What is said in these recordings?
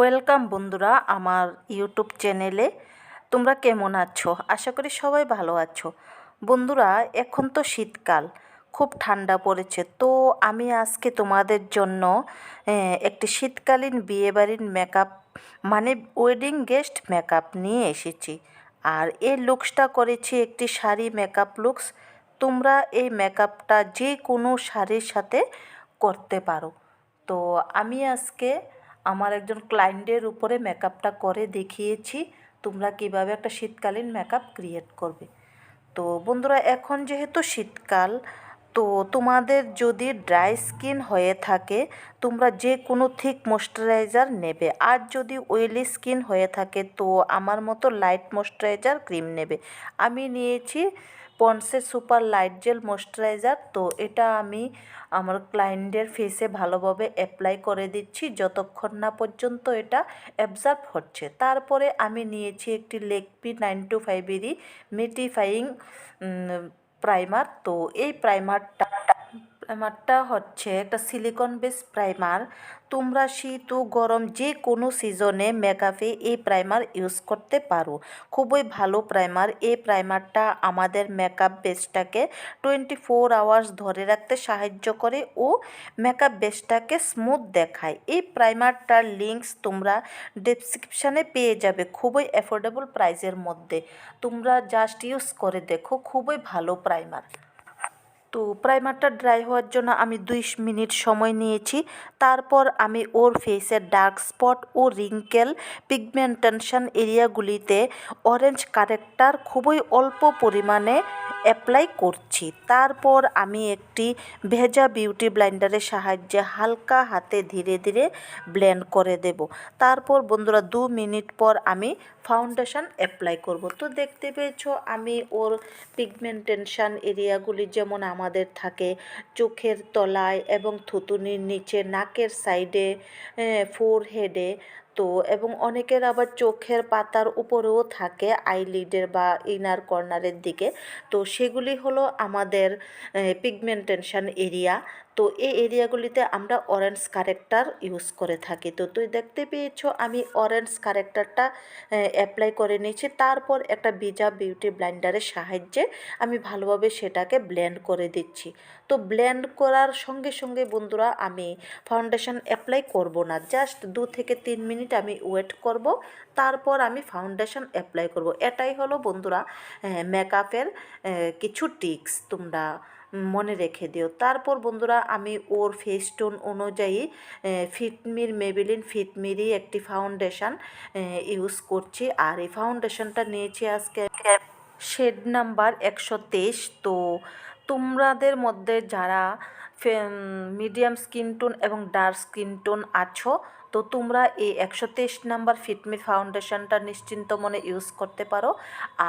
Welcome বন্ধুরা আমার YouTube চ্যানেলে। তোমরা কেমন আছো? আশা করি সবাই ভালো আছো। বন্ধুরা, এখন তো শীতকাল, খুব ঠান্ডা পড়েছে। তো আমি আজকে তোমাদের জন্য একটি শীতকালীন বিয়েবাড়ির মেকআপ মানে ওয়েডিং গেস্ট মেকআপ নিয়ে এসেছি। আর এই লুকসটা করেছি একটি শাড়ি মেকআপ লুকস তোমরা এই মেকআপটা যে কোনো শাড়ির সাথে করতে পারো। তো আমি আজকে আমার একজন ক্লায়েন্টের উপরে মেকআপটা করে দেখিয়েছি, তোমরা কীভাবে একটা শীতকালীন মেকআপ ক্রিয়েট করবে। তো বন্ধুরা, এখন যেহেতু শীতকাল, তো তোমাদের যদি ড্রাই স্কিন হয়ে থাকে, তোমরা যে কোনো থিক ময়শ্চারাইজার নেবে। আর যদি অয়েলি স্কিন হয়ে থাকে, তো আমার মতো লাইট ময়শ্চারাইজার ক্রিম নেবে। আমি নিয়েছি পন্সের সুপার লাইট জেল ময়শ্চারাইজার তো এটা আমি আমার ক্লায়েন্টের ফেসে ভালোভাবে অ্যাপ্লাই করে দিচ্ছি। যতক্ষণ না পর্যন্ত এটা অ্যাবজার্ভ হচ্ছে। তারপরে আমি নিয়েছি একটি লেকপি নাইন টু ফাইভেরই মেটিফাইং প্রাইমার তো এই প্রাইমারটা প্রাইমারটা হচ্ছে একটা সিলিকন বেস প্রাইমার তোমরা শীত ও গরম যে কোনো সিজনে মেকআপে এই প্রাইমার ইউজ করতে পারো। খুবই ভালো প্রাইমার এই প্রাইমারটা আমাদের মেকআপ বেসটাকে টোয়েন্টি ফোর আওয়ার্স ধরে রাখতে সাহায্য করে ও মেকআপ বেসটাকে স্মুথ দেখায়। এই প্রাইমারটার লিঙ্কস তোমরা ডেসক্রিপশানে পেয়ে যাবে খুবই অ্যাফোর্ডেবল প্রাইসের মধ্যে। তোমরা জাস্ট ইউজ করে দেখো, খুবই ভালো প্রাইমার তো প্রাইমারটা ড্রাই হওয়ার জন্য আমি দুই মিনিট সময় নিয়েছি। তারপর আমি ওর ফেসের ডার্ক স্পট ও রিঙ্কেল পিগমেন্টেশন এরিয়াগুলিতে অরেঞ্জ কারেক্টার খুবই অল্প পরিমাণে অ্যাপ্লাই করছি। তারপর আমি একটি ভেজা বিউটি ব্লাইন্ডারের সাহায্যে হালকা হাতে ধীরে ধীরে ব্লেন্ড করে দেব। তারপর বন্ধুরা দু মিনিট পর আমি ফাউন্ডেশন অ্যাপ্লাই করব। তো দেখতে পেয়েছ আমি ওর পিগমেন্টেশন এরিয়াগুলি যেমন আমাদের থাকে চোখের তলায় এবং থুতুনির নিচে, নাকের সাইডে ফোর হেডে তো, এবং অনেকের আবার চোখের পাতার উপরেও থাকে আইলিডের বা ইনার কর্নারের দিকে। তো সেগুলি হলো আমাদের পিগমেন্টেশন এরিয়া তো এই এরিয়াগুলিতে আমরা অরেঞ্জ কারেক্টার ইউজ করে থাকি। তো তুই দেখতে পেয়েছ আমি অরেঞ্জ কারেক্টারটা অ্যাপ্লাই করে নিয়েছি। তারপর একটা ভিজা বিউটি ব্লাইন্ডারের সাহায্যে আমি ভালোভাবে সেটাকে ব্লেন্ড করে দিচ্ছি। তো ব্লেন্ড করার সঙ্গে সঙ্গে বন্ধুরা আমি ফাউন্ডেশন অ্যাপ্লাই করব না। জাস্ট দু থেকে তিন মিনিট আমি ওয়েট করব। তারপর আমি ফাউন্ডেশন অ্যাপ্লাই করব। এটাই হলো বন্ধুরা মেকআপের কিছু টিক্স তোমরা মনে রেখে দিও। তারপর বন্ধুরা, আমি ওর ফেস টোন অনুযায়ী ফিটমির মেবিলিন ফিটমিরই একটি ফাউন্ডেশন ইউজ করছি। আর এই ফাউন্ডেশনটা নিয়েছি আজকে শেড নাম্বার একশো তেইশ। তো তোমাদের মধ্যে যারা মিডিয়াম স্কিন টোন এবং ডার্ক স্কিন টোন আছো তো তোমরা এই একশো তেইশ নাম্বার ফিটমি ফাউন্ডেশনটা নিশ্চিন্ত মনে ইউজ করতে পারো।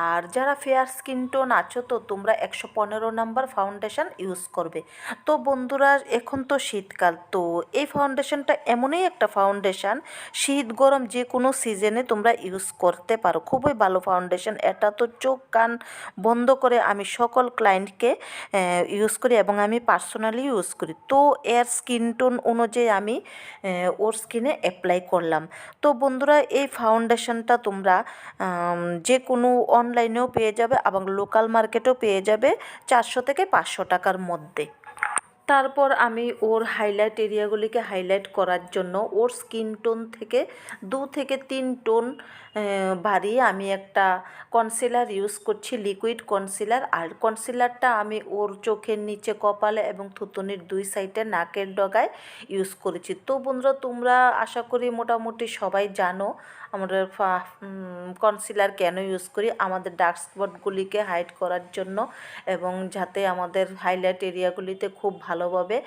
আর যারা ফেয়ার স্কিন টোন আছো, তো তোমরা একশো পনেরো নাম্বার ফাউন্ডেশন ইউজ করবে। তো বন্ধুরা, এখন তো শীতকাল, তো এই ফাউন্ডেশনটা এমনই একটা ফাউন্ডেশন, শীত, গরম যে কোনো সিজনে তোমরা ইউজ করতে পারো। খুবই ভালো ফাউন্ডেশন, এটা তো চোখ, কান বন্ধ করে আমি সকল ক্লায়েন্টকে ইউজ করি এবং আমি পার্সোনালি ইউজ করি। তো এর স্কিন টোন অনুযায়ী আমি ওর স্কিনে অ্যাপ্লাই করলাম। তো বন্ধুরা, এই ফাউন্ডেশনটা তোমরা যে কোনো অনলাইনেও পেয়ে যাবে এবং লোকাল মার্কেটেও পেয়ে যাবে চারশো থেকে পাঁচশো টাকার মধ্যে। তারপর আমি ওর হাইলাইট এরিয়াগুলিকে হাইলাইট করার জন্য ওর স্কিন টোন থেকে দু থেকে তিন টোন বাড়িয়ে আমি একটা কনসিলার ইউজ করছি লিকুইড কনসিলার আর কনসিলারটা আমি ওর চোখের নিচে কপালে এবং থুতুনির দুই সাইডে নাকের ডগায় ইউজ করেছি। তো বন্ধুরা, তোমরা আশা করি মোটামুটি সবাই জানো আমরা কনসিলার কেন ইউজ করি? আমাদের ডার্ক স্পটগুলিকে হাইড করার জন্য এবং যাতে আমাদের হাইলাইট এরিয়াগুলিতে খুব ভালোভাবে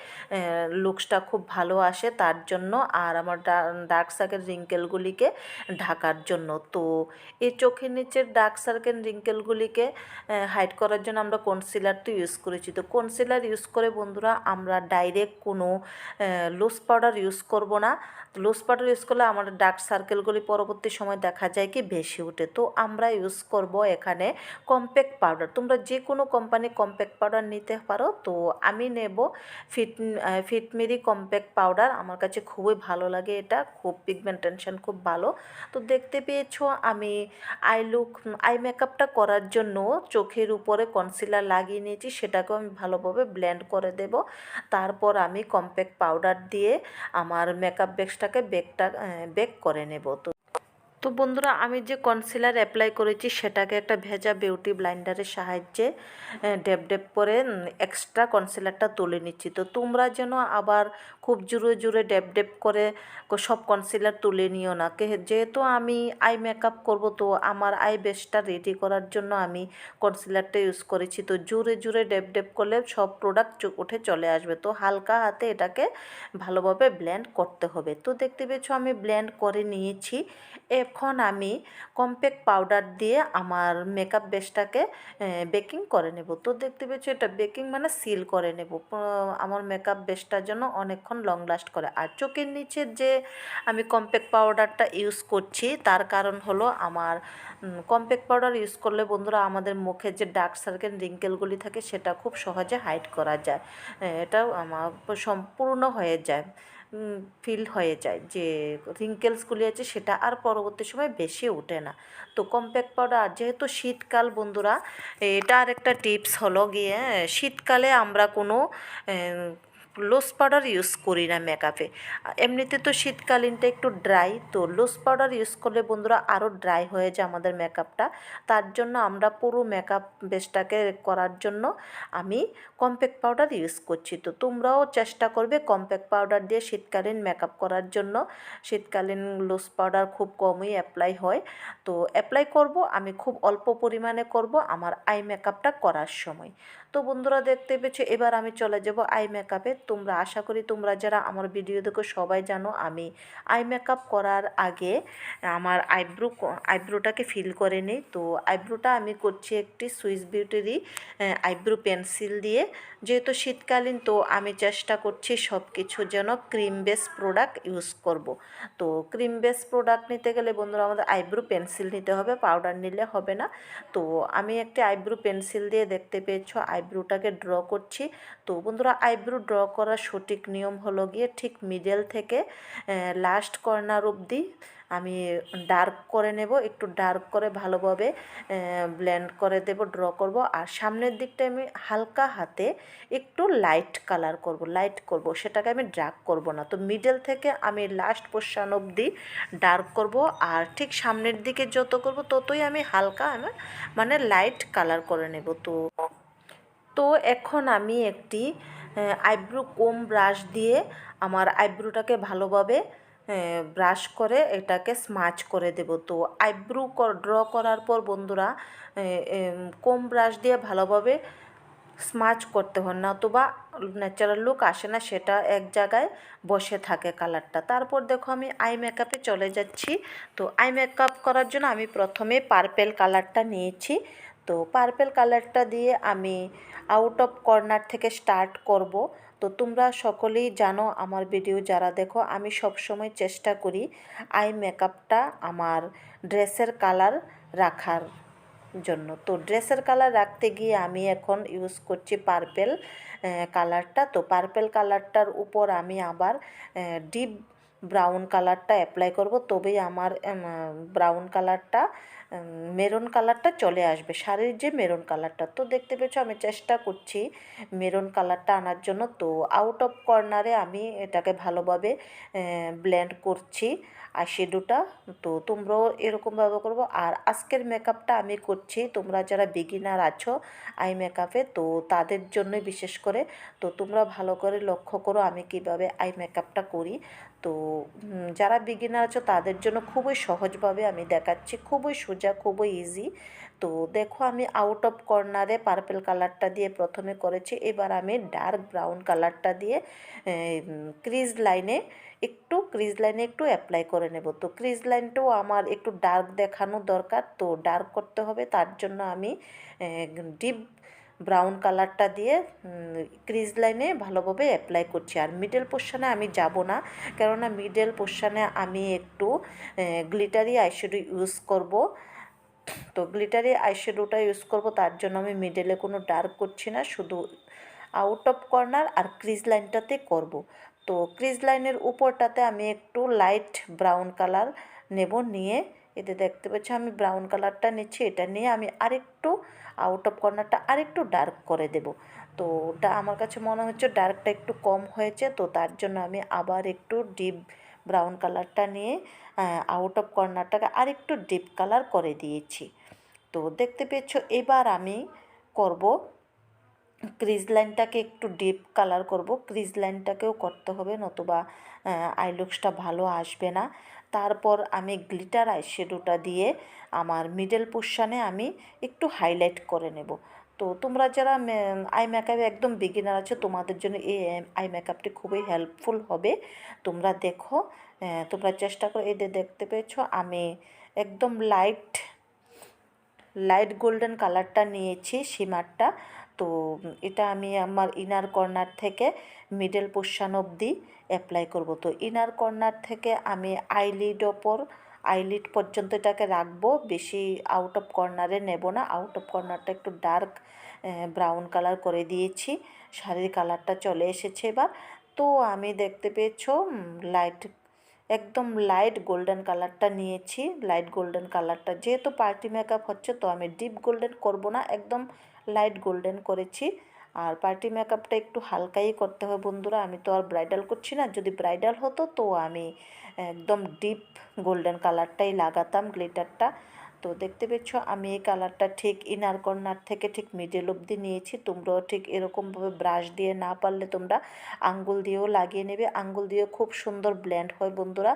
লুকসটা খুব ভালো আসে তার জন্য। আর আমার ডার্ক সার্কেল রিঙ্কেলগুলিকে ঢাকার জন্য। তো এই চোখের নিচের ডার্ক সার্কেল রিঙ্কেলগুলিকে হাইড করার জন্য আমরা কনসিলার তো ইউজ করেছি। তো কনসিলার ইউজ করে বন্ধুরা আমরা ডাইরেক্ট কোনো লুজ পাউডার ইউজ করব না। লুজ পাউডার ইউজ করলে আমাদের ডার্ক সার্কেলগুলি পরবর্তী সময় দেখা যায় কি বেশি ওঠে। তো আমরা ইউজ করব এখানে কম্প্যাক্ট পাউডার তোমরা যে কোনো কোম্পানি কম্প্যাক্ট পাউডার নিতে পারো। তো আমি নেব ফিট ফিটমেরি কম্প্যাক্ট পাউডার আমার কাছে খুবই ভালো লাগে এটা। খুব পিগমেন্টেশন খুব ভালো। তো দেখতে পেয়েছ আমি আই লুক আই মেকআপটা করার জন্য চোখের উপরে কনসিলার লাগিয়ে নিয়েছি। সেটাকেও আমি ভালোভাবে ব্লেন্ড করে দেব। তারপর আমি কম্প্যাক্ট পাউডার দিয়ে আমার মেকআপ বেক্সটাকে বেকটা বেক করে নেব। তো তো বন্ধুরা, আমি যে কনসিলার অ্যাপ্লাই করেছি সেটাকে একটা ভেজা বিউটি ব্লাইন্ডারের সাহায্যে ডেপ ডেপ করে এক্সট্রা কনসিলারটা তুলে নিচ্ছি। তো তোমরা যেন আবার খুব জোরে জোরে ডেপ ডেপ করে সব কনসিলার তুলে নিও না। যেহেতু আমি আই মেকআপ করব, তো আমার আই বেসটা রেডি করার জন্য আমি কনসিলারটা ইউজ করেছি। তো জোরে জোরে ডেপ ডেপ করলে সব প্রোডাক্ট উঠে চলে আসবে। তো হালকা হাতে এটাকে ভালোভাবে ব্লেন্ড করতে হবে। তো দেখতে পেয়েছ আমি ব্লেন্ড করে নিয়েছি। এখন আমি কম্প্যাক্ট পাউডার দিয়ে আমার মেকআপ বেসটাকে বেকিং করে নেব। তো দেখতে পেয়েছ এটা বেকিং মানে সিল করে নেব। আমার মেকআপ বেসটার জন্য অনেকক্ষণ লং লাস্ট করে। আর চোখের নিচে যে আমি কম্প্যাক্ট পাউডারটা ইউজ করছি, তার কারণ হলো আমার কম্প্যাক্ট পাউডার ইউজ করলে বন্ধুরা আমাদের মুখে যে ডার্ক সার্কেল রিঙ্কেলগুলি থাকে, সেটা খুব সহজে হাইড করা যায়। এটাও আমার সম্পূর্ণ হয়ে যায়। ফিল হয়ে যায় যে রিঙ্কেলসগুলি আছে সেটা আর পরবর্তী সময় বেশি ওঠে না। তো কম্প্যাক্ট পাউডার যেহেতু শীতকাল বন্ধুরা এটা আর একটা টিপস হলো গিয়ে, শীতকালে আমরা কোনো লোস পাউডার ইউজ করি না মেকআপে এমনিতে তো শীতকালীনটা একটু ড্রাই তো লোস পাউডার ইউজ করলে বন্ধুরা আরও ড্রাই হয়ে যায় আমাদের মেকআপটা তার জন্য আমরা পুরো মেকআপ বেসটাকে করার জন্য আমি কম্প্যাক্ট পাউডার ইউজ করছি। তো তোমরাও চেষ্টা করবে কম্প্যাক্ট পাউডার দিয়ে শীতকালীন মেকআপ করার জন্য। শীতকালীন লুজ পাউডার খুব কমই অ্যাপ্লাই হয়। তো অ্যাপ্লাই করব, আমি খুব অল্প পরিমাণে করব আমার আই মেকআপটা করার সময়। তো বন্ধুরা দেখতে পেয়েছ, এবার আমি চলে যাব আই মেকআপে তোমরা, আশা করি তোমরা যারা আমার ভিডিও দেখো সবাই জানো আমি আই মেকআপ করার আগে আমার আইব্রো আইব্রোটাকে ফিল করে নিই। তো আইব্রোটা আমি করছি একটি সুইস বিউটিরই আইব্রো পেন্সিল দিয়ে। যেহেতু শীতকালীন, তো আমি চেষ্টা করছি সব কিছু যেন ক্রিম বেস প্রোডাক্ট ইউজ করব। তো ক্রিম বেস প্রোডাক্ট নিতে গেলে বন্ধুরা, আমাদের আইব্রো পেন্সিল নিতে হবে পাউডার নিলে হবে না। তো আমি একটি আইব্রো পেন্সিল দিয়ে দেখতে পেয়েছ আইব্রোটাকে ড্র করছি। তো বন্ধুরা, আইব্রো ড্র করার সঠিক নিয়ম হলো গিয়ে ঠিক মিডল থেকে লাস্ট কর্নার অবধি আমি ডার্ক করে নেব, একটু ডার্ক করে ভালোভাবে ব্লেন্ড করে দেব ড্র করব। আর সামনের দিকটা আমি হালকা হাতে একটু লাইট কালার করব লাইট করব, সেটাকে আমি ডার্ক করব না। তো মিডল থেকে আমি লাস্ট পোর্শন অবধি ডার্ক করব, আর ঠিক সামনের দিকে যত করব, ততই আমি হালকা আমি মানে লাইট কালার করে নেব। তো তো এখন আমি একটি আইব্রো কোম ব্রাশ দিয়ে আমার আইব্রোটাকে ভালোভাবে ব্রাশ করে এটাকে স্মাচ করে দেব। তো আইব্রো ড্র করার পর বন্ধুরা কোম ব্রাশ দিয়ে ভালোভাবে স্মাচ করতে হয়, নতুবা ন্যাচারাল লুক আসে না, সেটা এক জায়গায় বসে থাকে কালারটা। তারপর দেখো আমি আই মেকআপে চলে যাচ্ছি। তো আই মেকআপ করার জন্য আমি প্রথমে পার্পেল কালারটা নিয়েছি। তো পার্পেল কালারটা দিয়ে আমি আউট অফ কর্নার থেকে স্টার্ট করব। তো তোমরা সকলেই জানো আমার ভিডিও যারা দেখো, আমি সবসময় চেষ্টা করি আই মেকআপটা আমার ড্রেসের কালার রাখার জন্য। তো ড্রেসের কালার রাখতে গিয়ে আমি এখন ইউজ করছি পার্পেল কালারটা তো পার্পেল কালারটার উপর আমি আবার ডিপ ব্রাউন কালারটা অ্যাপ্লাই করব, তবেই আমার ব্রাউন কালারটা মেরুন কালারটা চলে আসবে। শাড়ির যে মেরুন কালারটা তো দেখতে পেয়েছ আমি চেষ্টা করছি মেরুন কালারটা আনার জন্য। তো আউট অফ কর্নারে আমি এটাকে ভালোভাবে ব্লেন্ড করছি আর আইশ্যাডোটা তো তোমরাও এরকমভাবে করব। আর আজকের মেকআপটা আমি করছি, তোমরা যারা বিগিনার আছো আই মেকআপে তো তাদের জন্যই বিশেষ করে। তো তোমরা ভালো করে লক্ষ্য করো আমি কীভাবে আই মেকআপটা করি। তো যারা বিগিনার আছো তাদের জন্য খুবই সহজভাবে আমি দেখাচ্ছি। খুবই সোজা, খুবই ইজি তো দেখো আমি আউট অফ কর্নারে পার্পেল কালারটা দিয়ে প্রথমে করেছি। এবার আমি ডার্ক ব্রাউন কালারটা দিয়ে ক্রিজ লাইনে একটু ক্রিজ লাইনে একটু অ্যাপ্লাই করে নেব। তো ক্রিজ লাইনটাও আমার একটু ডার্ক দেখানো দরকার। তো ডার্ক করতে হবে। তার জন্য আমি ডিপ ব্রাউন কালারটা দিয়ে ক্রিজ লাইনে ভালোভাবে অ্যাপ্লাই করছি। আর মিডল পোর্শনে আমি যাব না, কেননা মিডল পোর্শনে আমি একটু গ্লিটারি আইশ্যাডো ইউজ করব। তো গ্লিটারি আইশ্যাডোটা ইউজ করব, তার জন্য আমি মিডলে কোনো ডার্ক করছি না, শুধু আউট অফ কর্নার আর ক্রিজ লাইনটাতে করব। তো ক্রিজ লাইনের উপরটাতে আমি একটু লাইট ব্রাউন কালার নেব, নিয়ে এতে দেখতে পাচ্ছি আমি ব্রাউন কালারটা নিচ্ছি, এটা নিয়ে আমি আরেকটু আউট অফ কর্নারটা আরেকটু ডার্ক করে দেব। তো ওটা আমার কাছে মনে হচ্ছে ডার্কটা একটু কম হয়েছে, তো তার জন্য আমি আবার একটু ডিপ ব্রাউন কালারটা নিয়ে আউট অফ কর্নারটাকে আরেকটু ডিপ কালার করে দিয়েছি। তো দেখতে পেয়েছ এবার আমি করব ক্রিজ লাইনটাকে একটু ডিপ কালার করব ক্রিজ লাইনটাকেও করতে হবে, নতুবা আই লুকসটা ভালো আসবে না। তারপর আমি গ্লিটার আইশ্যাডোটা দিয়ে আমার মিডল পোর্শনে আমি একটু হাইলাইট করে নেব। তো তোমরা যারা আই মেকআপে একদম বিগিনার আছে, তোমাদের জন্য এই আই মেকআপটি খুবই হেল্পফুল হবে। তোমরা দেখো তোমরা চেষ্টা করো এদের দেখতে পেয়েছ, আমি একদম লাইট লাইট গোল্ডেন কালারটা নিয়েছি সিমারটা তো এটা আমি আমার ইনার কর্নার থেকে মিডল পোর্শন অবধি অ্যাপ্লাই করব। তো ইনার কর্নার থেকে আমি আইলিড ওপর আইলিড পর্যন্ত এটাকে রাখব, বেশি আউট অফ কর্নারে নেব না। আউট অফ কর্নারটা একটু ডার্ক ব্রাউন কালার করে দিয়েছি, শাড়ির কালারটা চলে এসেছে এবার। তো আমি দেখতে পেয়েছ লাইট একদম লাইট গোল্ডেন কালারটা নিয়েছি। লাইট গোল্ডেন কালারটা যেহেতু পার্টি মেকআপ হচ্ছে, তো আমি ডিপ গোল্ডেন করব না, একদম লাইট গোল্ডেন করেছি। আর পার্টি মেকআপটা একটু হালকাই করতে হবে বন্ধুরা, আমি তো আর ব্রাইডাল করছি না, যদি ব্রাইডাল হতো তো আমি একদম ডিপ গোল্ডেন কালারটাই লাগাতাম গ্লিটারটা তো দেখতে পেয়েছ, আমি এই কালারটা ঠিক ইনার কর্নার থেকে ঠিক মিডল অবধি নিয়েছি। তোমরাও ঠিক এরকমভাবে ব্রাশ দিয়ে না পারলে তোমরা আঙ্গুল দিয়েও লাগিয়ে নেবে। আঙ্গুল দিয়েও খুব সুন্দর ব্ল্যান্ড হয় বন্ধুরা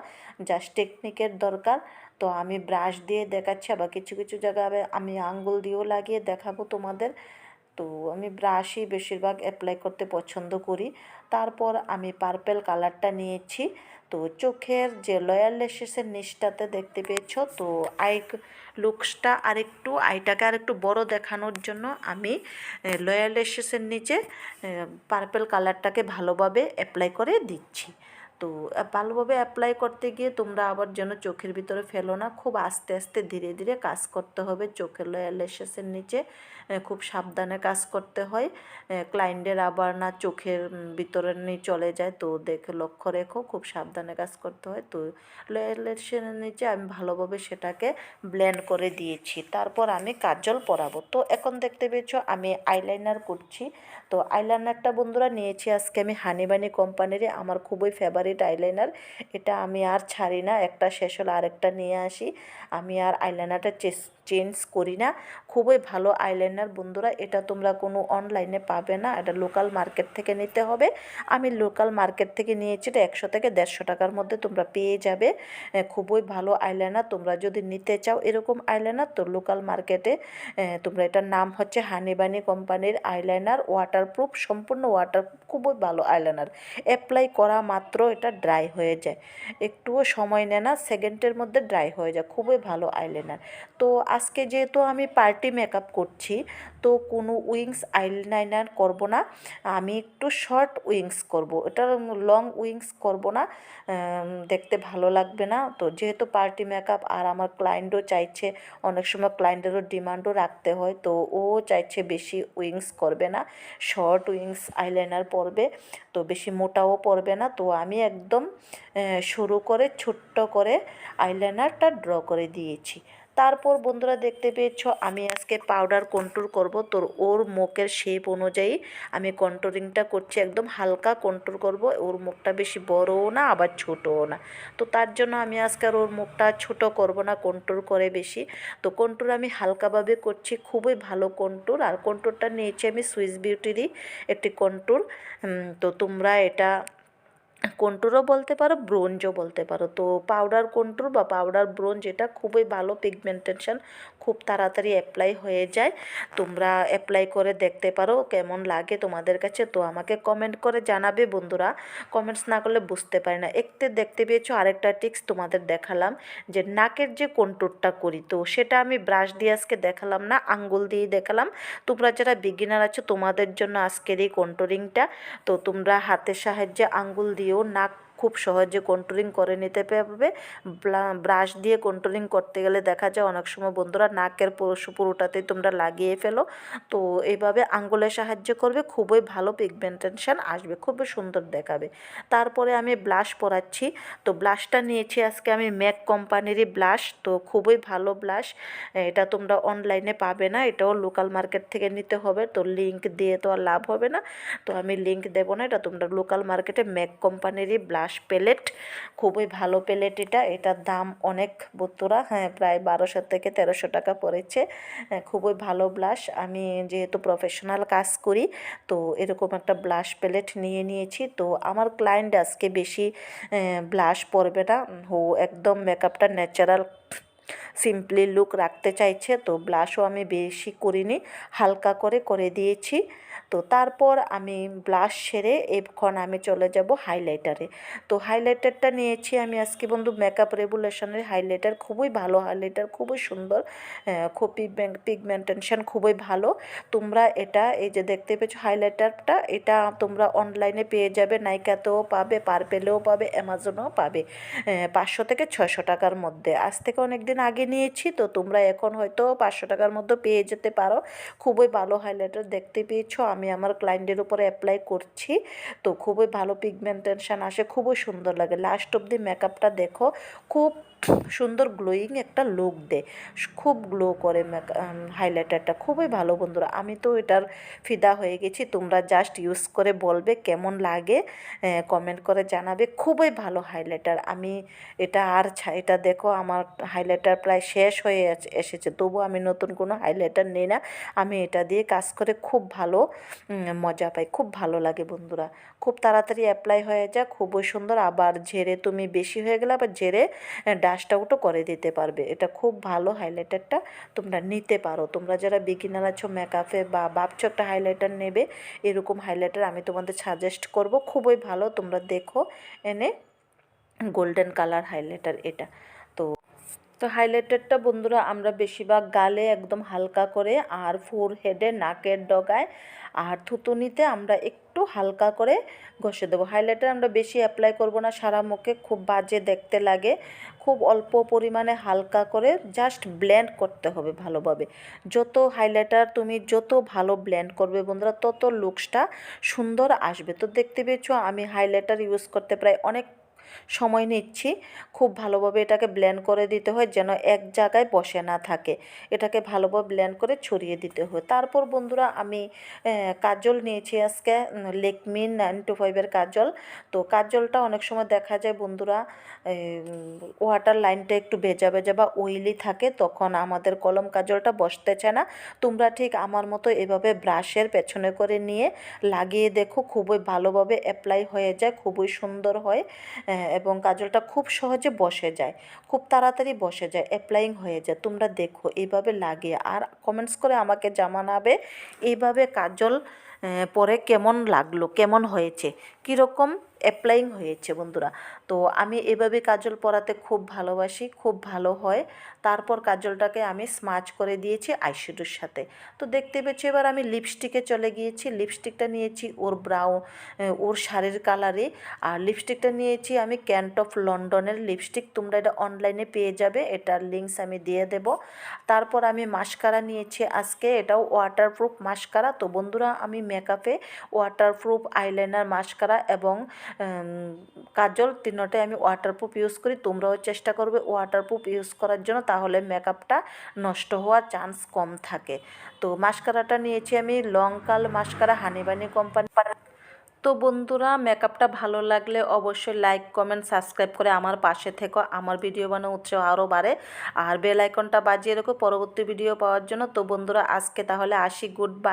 জাস্ট টেকনিকের দরকার। তো আমি ব্রাশ দিয়ে দেখাচ্ছি, আবার কিছু কিছু জায়গায় আমি আঙ্গুল দিয়েও লাগিয়ে দেখাবো তোমাদের। তো আমি ব্রাশই বেশিরভাগ অ্যাপ্লাই করতে পছন্দ করি। তারপর আমি পার্পেল কালারটা নিয়েছি। তো চোখের যে লয়াল লেসেসের নিচটাতে দেখতে পেয়েছ, তো আই লুকসটা আরেকটু, আইটাকে আরেকটু বড় দেখানোর জন্য আমি লেসেসের নিচে পার্পেল কালারটাকে ভালোভাবে অ্যাপ্লাই করে দিচ্ছি। তো ভালোভাবে অ্যাপ্লাই করতে গিয়ে তোমরা আবার যেন চোখের ভিতরে ফেলো না, খুব আস্তে আস্তে ধীরে ধীরে কাজ করতে হবে চোখের লেসেসের নিচে। খুব সাবধানে কাজ করতে হয়। ক্লায়েন্টের আবার না চোখের ভিতরে নিয়ে চলে যায়, তো দেখে, লক্ষ্য রেখো, খুব সাবধানে কাজ করতে হয়। তো লেসের নিচে আমি ভালোভাবে সেটাকে ব্লেন্ড করে দিয়েছি। তারপর আমি কাজল পরাবো। তো এখন দেখতে পেয়েছ, আমি আইলাইনার করছি। তো আইলাইনারটা বন্ধুরা নিয়েছি আজকে আমি হানিবানি কোম্পানির আমার খুবই ফেভারিট আইলাইনার এটা আমি আর ছাড়ি না, একটা শেষ হলে আরেকটা নিয়ে আসি। আমি আর আইলাইনারটা চেঞ্জ করি না। খুবই ভালো আইলাইনার বন্ধুরা, এটা তোমরা কোনো অনলাইনে পাবে না। এটা লোকাল মার্কেট থেকে নিতে হবে। আমি লোকাল মার্কেট থেকে নিয়েছি, এটা একশো থেকে দেড়শো টাকার মধ্যে তোমরা পেয়ে যাবে। খুবই ভালো আইলাইনার তোমরা যদি নিতে চাও এরকম আইলাইনার তো লোকাল মার্কেটে তোমরা এটার নাম হচ্ছে হানিবানি কোম্পানির আইলাইনার ওয়াটারপ্রুফ সম্পূর্ণ ওয়াটারপ্রুফ খুবই ভালো আইলাইনার অ্যাপ্লাই করা মাত্র এটা ড্রাই হয়ে যায়। একটুও সময় নেয় না সেকেন্ডের মধ্যে ড্রাই হয়ে যায়। খুবই ভালো আইলাইনার তো আজকে যেহেতু আমি পার্টি মেকআপ করছি, তো কোনো উইংস আইলাইনার করব না। আমি একটু শর্ট উইংস করব। এটা লং উইংস করব না দেখতে ভালো লাগবে না। তো যেহেতু পার্টি মেকআপ আর আমার ক্লায়েন্টও চাইছে, অনেক সময় ক্লায়েন্টেরও ডিমান্ডও রাখতে হয়, তো ও চাইছে বেশি উইংস করবে না, শর্ট উইংস আইলাইনার পরবে, তো বেশি মোটাও পড়বে না। তো আমি একদম শুরু করে, ছোট্ট করে আইলাইনারটা ড্র করে দিয়েছি। তারপর বন্ধুরা দেখতে পেয়েছ, আমি আজকে পাউডার কন্ট্রোল করব। তোর ওর মুখের শেপ অনুযায়ী আমি কন্ট্রোলিংটা করছি, একদম হালকা কন্ট্রোল করব। ওর মুখটা বেশি বড়ও না, আবার ছোটও না। তো তার জন্য আমি আজকে আর ওর মুখটা ছোট করব না কন্ট্রোল করে বেশি। তো কন্ট্রোল আমি হালকাভাবে করছি, খুবই ভালো কন্ট্রোল আর কন্ট্রোলটা নিয়েছি আমি সুইস বিউটিরই একটি কন্ট্রোল তো তোমরা এটা কন্ট্রোরও বলতে পারো ব্রোঞ্জও বলতে পারো। তো পাউডার কন্ট্রোর বা পাউডার ব্রোঞ্জ এটা খুবই ভালো পিগমেন্টেশন খুব তাড়াতাড়ি অ্যাপ্লাই হয়ে যায়। তোমরা অ্যাপ্লাই করে দেখতে পারো কেমন লাগে তোমাদের কাছে, তো আমাকে কমেন্ট করে জানাবে বন্ধুরা। কমেন্টস না করলে বুঝতে পারি না। একতে দেখতে পেয়েছ, আরেকটা টিক্স তোমাদের দেখালাম, যে নাকের যে কন্ট্রোরটা করি, তো সেটা আমি ব্রাশ দিয়ে আজকে দেখালাম না, আঙ্গুল দিয়ে দেখালাম। তোমরা যারা বিগিনার আছো, তোমাদের জন্য আজকের এই কন্ট্রোরিংটা তো তোমরা হাতের সাহায্যে আঙ্গুল দিয়েও na খুব সহজে কন্ট্রোলিং করে নিতে পারবে। ব্রাশ দিয়ে কন্ট্রোলিং করতে গেলে দেখা যায় অনেক সময় বন্ধুরা নাকের পুরো, পুরোটাতেই তোমরা লাগিয়ে ফেলো। তো এইভাবে আঙ্গুলের সাহায্য করবে, খুবই ভালো পিগমেন্টেশন আসবে, খুবই সুন্দর দেখাবে। তারপরে আমি ব্লাশ পরাচ্ছি। তো ব্লাশটা নিয়েছি আজকে আমি ম্যাক কোম্পানিরই ব্লাশ তো খুবই ভালো ব্লাশ এটা তোমরা অনলাইনে পাবে না, এটাও লোকাল মার্কেট থেকে নিতে হবে, তো লিঙ্ক দিয়ে তো আর লাভ হবে না। তো আমি লিঙ্ক দেবো না, এটা তোমরা লোকাল মার্কেটে ম্যাক কোম্পানিরই ব্লাশ প্যালেট খুবই ভালো পেলেট এটা। এটার দাম অনেক বত্তরা হ্যাঁ প্রায় বারোশো থেকে তেরোশো টাকা পড়েছে। হ্যাঁ, খুবই ভালো ব্লাশ। আমি যেহেতু প্রফেশনাল কাজ করি তো এরকম একটা ব্লাশ প্লেট নিয়ে নিয়েছি। তো আমার ক্লায়েন্ট আজকে বেশি ব্লাশ পরবে না। ও একদম মেকআপটা ন্যাচারাল সিম্পলি লুক রাখতে চাইছে, তো ব্লাশও আমি বেশি করিনি, হালকা করে করে দিয়েছি। তো তারপর আমি ব্লাশ সেরে এখন আমি চলে যাব হাইলাইটারে। তো হাইলাইটারটা নিয়েছি আমি আজকে বন্ধু মেকআপ রেভুলেশনের হাইলাইটার, খুবই ভালো হাইলাইটার, খুবই সুন্দর খুব পিগমেন্টেশন খুবই ভালো। তোমরা এটা, এই যে দেখতে পেয়েছ হাইলাইটারটা, এটা তোমরা অনলাইনে পেয়ে যাবে, নাইকাতেও পাবে, পারপেলেও পাবে, অ্যামাজনেও পাবে পাঁচশো থেকে ছয়শো টাকার মধ্যে। আজ থেকে অনেক দিন আগে নিয়েছি, তো তোমরা এখন হয়তো পাঁচশো টাকার মধ্যে পেয়ে যেতে পারো। খুবই ভালো হাইলাইটার দেখতে পেয়েছ, আমি আমার ক্লায়েন্টের উপরে অ্যাপ্লাই করছি। তো খুবই ভালো পিগমেন্টেশন আসে, খুবই সুন্দর লাগে। লাস্ট অব দি মেকআপটা দেখো, খুব সুন্দর গ্লোয়িং একটা লুক দেয়। খুব গ্লো করে হাইলাইটারটা খুবই ভালো বন্ধুরা। আমি তো এটার ফিদা হয়ে গেছি। তোমরা জাস্ট ইউজ করে বলবে কেমন লাগে কমেন্ট করে জানাবে। খুবই ভালো হাইলাইটার আমি এটা আর এটা দেখো, আমার হাইলাইটার প্রায় শেষ হয়ে এসেছে। তবু আমি নতুন কোনো হাইলাইটার নিই না। আমি এটা দিয়ে কাজ করে খুব ভালো মজা পাই। খুব ভালো লাগে বন্ধুরা। খুব তাড়াতাড়ি অ্যাপ্লাই হয়ে যায় খুবই সুন্দর। আবার ঝেড়ে তুমি বেশি হয়ে গেলে আবার ঝেড়ে ডাস্ট আউটও করে দিতে পারবে। এটা খুব ভালো হাইলাইটারটা তোমরা নিতে পারো। তোমরা যারা বিগিনার আছো মেকআপে বা ভাবছ একটা হাইলাইটার নেবে, এরকম হাইলাইটার আমি তোমাদের সাজেস্ট করব। খুবই ভালো, তোমরা দেখো, এনে গোল্ডেন কালার হাইলাইটার এটা। তো হাইলাইটারটা বন্ধুরা আমরা বেশিরভাগ গালে একদম হালকা করে আর ফোর হেডে নাকের ডগায় আর থুতুনিতে আমরা একটু হালকা করে ঘষে দেবো। হাইলাইটার আমরা বেশি অ্যাপ্লাই করব না, সারা মুখে খুব বাজে দেখতে লাগে। খুব অল্প পরিমাণে হালকা করে জাস্ট ব্লেন্ড করতে হবে ভালোভাবে। যত হাইলাইটার তুমি যত ভালো ব্লেন্ড করবে বন্ধুরা, তত লুকসটা সুন্দর আসবে। তো দেখতে পেয়েছ আমি হাইলাইটার ইউজ করতে প্রায় অনেক সময় নিচ্ছি। খুব ভালোভাবে এটাকে ব্লেন্ড করে দিতে হয়, যেন এক জায়গায় বসে না থাকে। এটাকে ভালোভাবে ব্লেন্ড করে ছড়িয়ে দিতে হয়। তারপর বন্ধুরা আমি কাজল নিয়েছি আজকে লেকমি নাইন টু ফাইভের কাজল। তো কাজলটা অনেক সময় দেখা যায় বন্ধুরা ওয়াটার লাইনটা একটু ভেজা ভেজা বা ওইলি থাকে, তখন আমাদের কলম কাজলটা বসতেছে না। তোমরা ঠিক আমার মতো এভাবে ব্রাশের পেছনে করে নিয়ে লাগিয়ে দেখো, খুবই ভালোভাবে অ্যাপ্লাই হয়ে যায়, খুবই সুন্দর হয়। এবং কাজলটা খুব সহজে বসে যায়, খুব তাড়াতাড়ি বসে যায় অ্যাপ্লাইং হয়ে যায়। তোমরা দেখো এইভাবে লাগে। আর কমেন্টস করে আমাকে জানাবে এইভাবে কাজল পরে কেমন লাগল, কেমন হয়েছে? কীরকম অ্যাপ্লাইং হয়েছে বন্ধুরা। তো আমি এভাবে কাজল পরাতে খুব ভালোবাসি, খুব ভালো হয়। তারপর কাজলটাকে আমি স্মাচ করে দিয়েছি আইশ্যাডোর সাথে। তো দেখতে পেয়েছি, এবার আমি লিপস্টিকে চলে গিয়েছি। লিপস্টিকটা নিয়েছি ওর ব্রাউ ওর শাড়ির কালারে আর লিপস্টিকটা নিয়েছি আমি ক্যান্ট অফ লন্ডনের লিপস্টিক তোমরা এটা অনলাইনে পেয়ে যাবে, এটার লিঙ্কস আমি দিয়ে দেব। তারপর আমি মাস্কারা নিয়েছি আজকে, এটাও ওয়াটারপ্রুফ মাস্কারা তো বন্ধুরা, আমি মেকআপে ওয়াটারপ্রুফ আইলাইনার মাস্কারা এবং কাজল তিনটাই আমি ওয়াটারপ্রুফ ইউজ করি, তোমরাও চেষ্টা করবে ওয়াটারপ্রুফ ইউজ করার জন্য, তাহলে মেকআপটা নষ্ট হওয়ার চান্স কম থাকে। তো মাস্কারাটা নিয়েছি আমি লং কাল মাস্কারা হানিবানি কোম্পানি তো বন্ধুরা মেকআপটা ভালো লাগলে অবশ্যই লাইক কমেন্ট সাবস্ক্রাইব করে আমার পাশে থেকো। আমার ভিডিও বানানো উৎসাহ আরও বাড়ে। আর বেল আইকনটা বাজিয়ে রেখো, পরবর্তী ভিডিও পাওয়ার জন্য। তো বন্ধুরা, আজকে তাহলে আসি গুড বাই